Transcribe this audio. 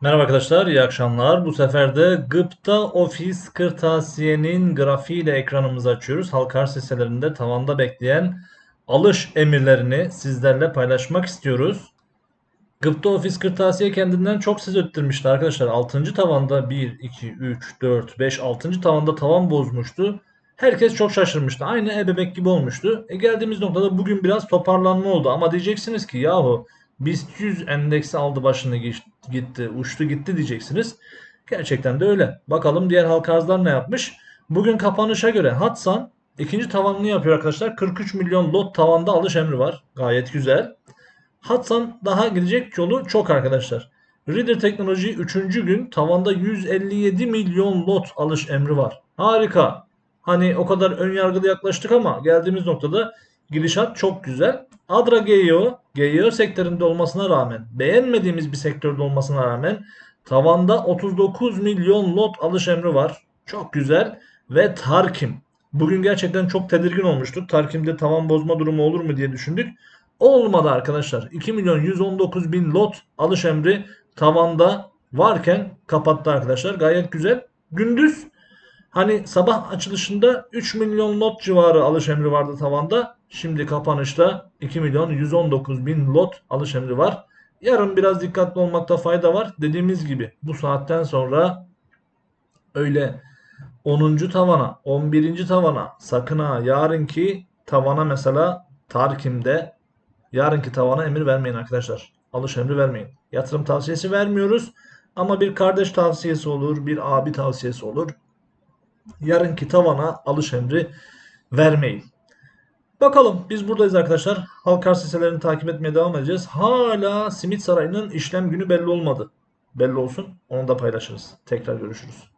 Merhaba arkadaşlar, iyi akşamlar. Bu sefer de Gıpta Ofis Kırtasiye'nin grafiğiyle ekranımızı açıyoruz. Halka arz hisselerinde tavanda bekleyen alış emirlerini sizlerle paylaşmak istiyoruz. Gıpta Ofis Kırtasiye kendinden çok söz ettirmişti arkadaşlar. 6. tavanda 1, 2, 3, 4, 5, 6. tavanda tavan bozmuştu. Herkes çok şaşırmıştı. Aynı ebebek gibi olmuştu. E geldiğimiz noktada bugün biraz toparlanma oldu. Ama diyeceksiniz ki yahu BIST 100 endeksi aldı başını gitti, uçtu gitti diyeceksiniz. Gerçekten de öyle. Bakalım diğer halka arzlar ne yapmış? Bugün kapanışa göre Hatsan ikinci tavanını yapıyor arkadaşlar. 43 milyon lot tavanda alış emri var. Gayet güzel. Hatsan daha gidecek yolu çok arkadaşlar. Reader Teknoloji 3. gün tavanda 157 milyon lot alış emri var. Harika. Hani o kadar ön yargılı yaklaştık ama geldiğimiz noktada gidişat çok güzel. Adra GEO, GEO sektöründe olmasına rağmen, beğenmediğimiz bir sektörde olmasına rağmen tavanda 39 milyon lot alış emri var. Çok güzel. Ve Tarkim. Bugün gerçekten çok tedirgin olmuştuk. Tarkim'de tavan bozma durumu olur mu diye düşündük. Olmadı arkadaşlar. 2 milyon 119 bin lot alış emri tavanda varken kapattı arkadaşlar. Gayet güzel. Gündüz hani sabah açılışında 3 milyon lot civarı alış emri vardı tavanda. Şimdi kapanışta 2 milyon 119 bin lot alış emri var. Yarın biraz dikkatli olmakta fayda var. Dediğimiz gibi bu saatten sonra öyle 10. tavana, 11. tavana sakın ha yarınki tavana mesela Tarkim'de yarınki tavana emir vermeyin arkadaşlar. Alış emri vermeyin. Yatırım tavsiyesi vermiyoruz. Ama bir kardeş tavsiyesi olur, bir abi tavsiyesi olur. Yarınki tavana alış emri vermeyin. Bakalım biz buradayız arkadaşlar. Halk arz hisselerini takip etmeye devam edeceğiz. Hala Simit Sarayı'nın işlem günü belli olmadı. Belli olsun. Onu da paylaşırız. Tekrar görüşürüz.